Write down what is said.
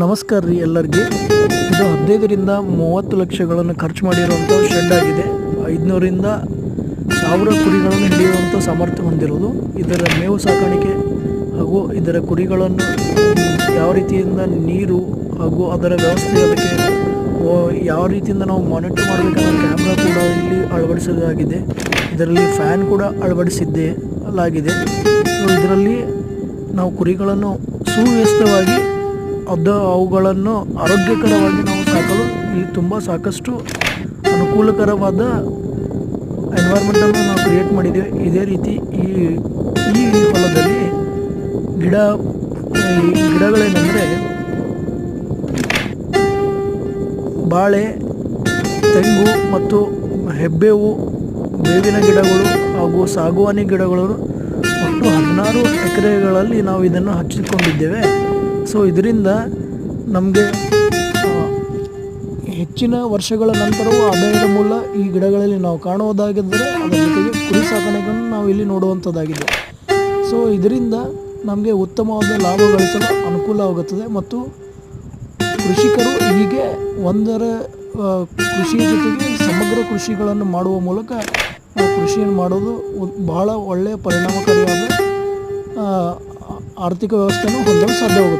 ನಮಸ್ಕಾರ ರೀ ಎಲ್ಲರಿಗೆ. ಇದು ಹದಿನೈದರಿಂದ ಮೂವತ್ತು ಲಕ್ಷಗಳನ್ನು ಖರ್ಚು ಮಾಡಿರುವಂಥ ಶೆಡ್ ಆಗಿದೆ. ಐದುನೂರಿಂದ ಸಾವಿರ ಕುರಿಗಳನ್ನು ಹಿಡಿಯುವಂಥ ಸಾಮರ್ಥ್ಯ ಹೊಂದಿರುವುದು ಇದರ ಮೇವು ಸಾಕಾಣಿಕೆ ಹಾಗೂ ಇದರ ಕುರಿಗಳನ್ನು ಯಾವ ರೀತಿಯಿಂದ ನೀರು ಹಾಗೂ ಅದರ ವ್ಯವಸ್ಥೆ ಅದಕ್ಕೆ ಯಾವ ರೀತಿಯಿಂದ ನಾವು ಮಾನಿಟರ್ ಮಾಡಬೇಕನ್ನೋ ಕ್ಯಾಮ್ರಾ ಕೂಡ ಇಲ್ಲಿ ಅಳವಡಿಸಲಾಗಿದೆ. ಇದರಲ್ಲಿ ಫ್ಯಾನ್ ಕೂಡ ಅಳವಡಿಸಿದ್ದೇ ಲಾಗಿದೆ ಇದರಲ್ಲಿ ನಾವು ಕುರಿಗಳನ್ನು ಸುವ್ಯವಸ್ಥಿತವಾಗಿ ಅದು ಅವುಗಳನ್ನು ಆರೋಗ್ಯಕರವಾಗಿ ನಾವು ಸಾಕಲು ಇಲ್ಲಿ ತುಂಬ ಸಾಕಷ್ಟು ಅನುಕೂಲಕರವಾದ ಎನ್ವೈರ್ಮೆಂಟನ್ನು ನಾವು ಕ್ರಿಯೇಟ್ ಮಾಡಿದ್ದೇವೆ. ಇದೇ ರೀತಿ ಈ ಈ ಹೊಲದಲ್ಲಿ ಗಿಡ, ಈ ಗಿಡಗಳೇನೆಂದರೆ ಬಾಳೆ, ತೆಂಗು ಮತ್ತು ಹೆಬ್ಬೇವು, ಬೇವಿನ ಗಿಡಗಳು ಹಾಗೂ ಸಾಗುವಾನಿ ಗಿಡಗಳು ಒಟ್ಟು ಹದಿನಾರು ಎಕರೆಗಳಲ್ಲಿ ನಾವು ಇದನ್ನು ಹಚ್ಚಿಕೊಂಡಿದ್ದೇವೆ. ಸೊ ಇದರಿಂದ ನಮಗೆ ಹೆಚ್ಚಿನ ವರ್ಷಗಳ ನಂತರವೂ ಆದಾಯದ ಮೂಲ ಈ ಗಿಡಗಳಲ್ಲಿ ನಾವು ಕಾಣುವುದಾಗಿದ್ದರೆ ಅದರ ಜೊತೆಗೆ ಕುರಿ ಸಾಕಾಣಿಕೆಯನ್ನು ನಾವು ಇಲ್ಲಿ ನೋಡುವಂಥದ್ದಾಗಿದೆ. ಸೊ ಇದರಿಂದ ನಮಗೆ ಉತ್ತಮವಾದ ಲಾಭ ಗಳಿಸಲು ಅನುಕೂಲವಾಗುತ್ತದೆ ಮತ್ತು ಕೃಷಿಕರು ಹೀಗೆ ಒಂದರ ಕೃಷಿ ಜೊತೆಗೆ ಸಮಗ್ರ ಕೃಷಿಗಳನ್ನು ಮಾಡುವ ಮೂಲಕ ಕೃಷಿಯನ್ನು ಮಾಡೋದು ಬಹಳ ಒಳ್ಳೆಯ ಪರಿಣಾಮಕಾರಿಯಾದ ಆರ್ಥಿಕ ವ್ಯವಸ್ಥೆಯನ್ನು ಹೊಂದಲು ಸಾಧ್ಯವಾಗುತ್ತದೆ.